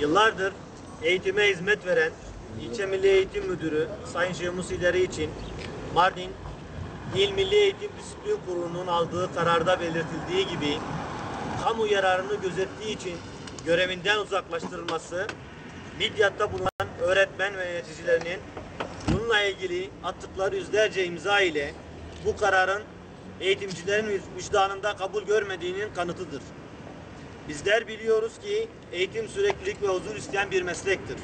Yıllardır eğitime hizmet veren İlçe Milli Eğitim Müdürü Sayın Şemus İleri için Mardin İl Milli Eğitim Disiplin Kurulu'nun aldığı kararda belirtildiği gibi kamu yararını gözettiği için görevinden uzaklaştırılması, Midyat'ta bulunan öğretmen ve yöneticilerinin bununla ilgili attıkları yüzlerce imza ile bu kararın eğitimcilerin vicdanında kabul görmediğinin kanıtıdır. Bizler biliyoruz ki eğitim süreklilik ve huzur isteyen bir meslektir.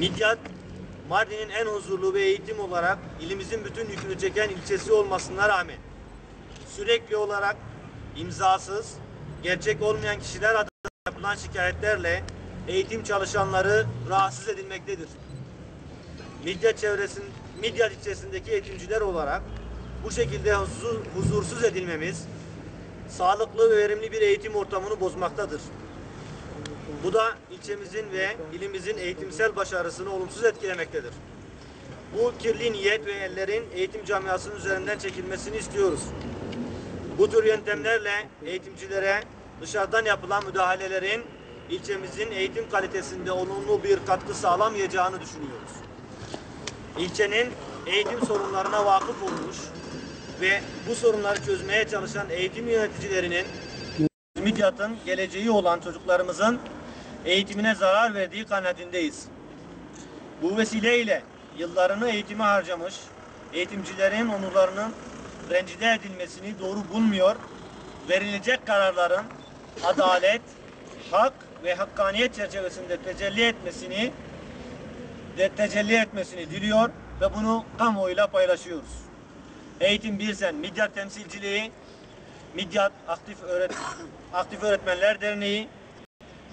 Midyat, Mardin'in en huzurlu ve eğitim olarak ilimizin bütün yükünü çeken ilçesi olmasına rağmen sürekli olarak imzasız, gerçek olmayan kişiler adına yapılan şikayetlerle eğitim çalışanları rahatsız edilmektedir. Midyat çevresin, Midyat ilçesindeki eğitimciler olarak bu şekilde huzur- huzursuz edilmemiz sağlıklı ve verimli bir eğitim ortamını bozmaktadır. Bu da ilçemizin ve ilimizin eğitimsel başarısını olumsuz etkilemektedir. Bu kirli niyet ve ellerin eğitim camiasının üzerinden çekilmesini istiyoruz. Bu tür yöntemlerle eğitimcilere dışarıdan yapılan müdahalelerin ilçemizin eğitim kalitesinde olumlu bir katkı sağlamayacağını düşünüyoruz. İlçenin eğitim sorunlarına vakıf olmuş ve bu sorunları çözmeye çalışan eğitim yöneticilerinin Midyat'ın geleceği olan çocuklarımızın eğitimine zarar verdiği kanaatindeyiz. Bu vesileyle yıllarını eğitime harcamış, eğitimcilerin onurlarının rencide edilmesini doğru bulmuyor, verilecek kararların adalet, hak ve hakkaniyet çerçevesinde tecelli etmesini de tecelli etmesini diliyor ve bunu kamuoyuyla paylaşıyoruz. Eğitim Birsen Midyat Temsilciliği, Midyat Aktif, Öğret Aktif Öğretmenler Derneği,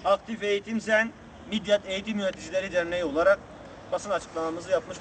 Aktif Eğitim Sen, Midyat Eğitim Yöneticileri Derneği olarak basın açıklamamızı yapmış